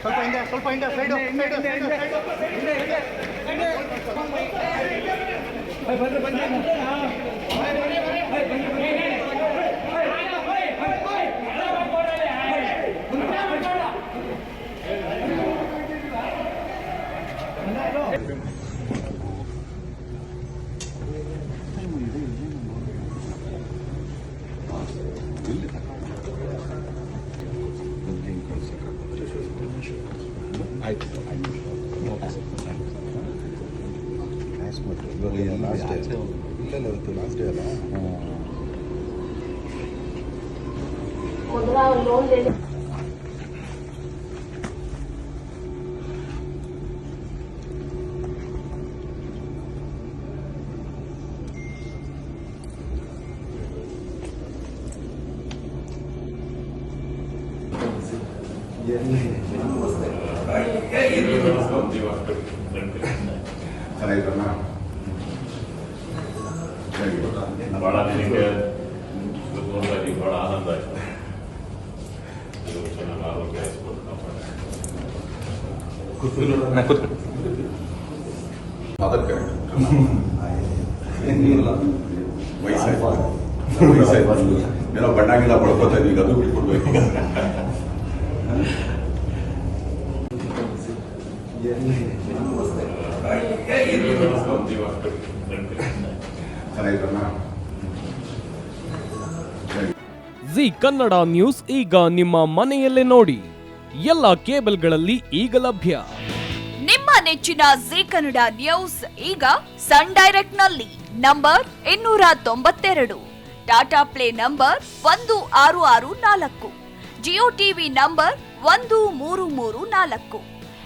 ಸ್ವಲ್ಪ ಹಿಂದೆ ಸ್ವಲ್ಪ ಹಿಂದೆ side side side last day ಇಲ್ಲ ಇವತ್ತು ಲಾಸ್ಟ್ ಡೇ ಅಲ್ಲ ಚೆನ್ನಾಗಿದ್ರಣ್ಣ करना मेरा बंडा गिला बड़को तरीका तो बिल्कुल ಜಿ ಕನ್ನಡ ನ್ಯೂಸ್ ಈಗ ನಿಮ್ಮ ಮನೆಯಲ್ಲೇ ನೋಡಿ ಎಲ್ಲ ಕೇಬಲ್ಗಳಲ್ಲಿ ಈಗ ಲಭ್ಯ. ನಿಮ್ಮ ನೆಚ್ಚಿನ ಜಿ ಕನ್ನಡ ನ್ಯೂಸ್ ಈಗ ಸನ್ ಡೈರೆಕ್ಟ್ನಲ್ಲಿ ನಂಬರ್ ಇನ್ನೂರ ತೊಂಬತ್ತೆರಡು, ಟಾಟಾ ಪ್ಲೇ ನಂಬರ್ ಒಂದು ಆರು ಆರು ನಾಲ್ಕು, ಜಿಯೋ ಟಿವಿ ನಂಬರ್ ಒಂದು ಮೂರು ಮೂರು ನಾಲ್ಕು.